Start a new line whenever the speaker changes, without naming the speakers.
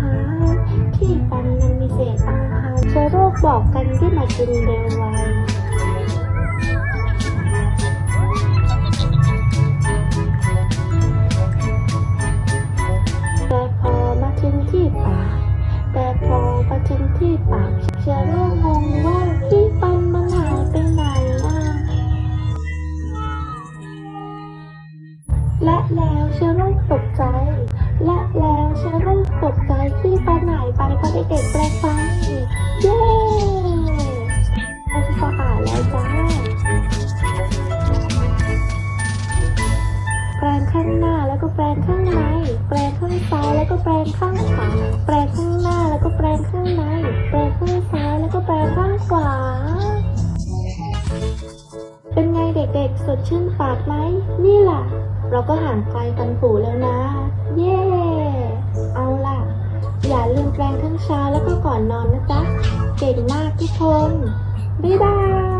หาร ที่ฟันมันมีเศษอาหารเชื้อโรคบอกกันที่มากินเร็วไวแต่พอมาถึงที่ปาก แต่พอมาถึงที่ปาก เชื้อโรคงงว่าที่ฟันมันหายไปไหนอะและแล้วเชื้อโรคตกใจ ที่ฟันหายไปเพราะเด็กๆแปลงฟันเย้มันสะอาดแล้วจ้าแปรงข้างหน้าแล้วก็แปรงข้างใน แปรงข้างซ้ายแล้วก็แปรงข้างขวา แปรงข้างหน้าแล้วก็แปรงข้างใน แปรงข้างซ้ายแล้วก็แปรงข้างขวา เป็นไงเด็กๆ สดชื่นปากไหม นี่ล่ะ เราก็ห่างไกลฟันผุแล้วนะ เย่ อย่าลืมแปรงทั้งเช้าแล้วก็ก่อนนอนนะจ๊ะ เก่งมากทุกคน บ๊ายบาย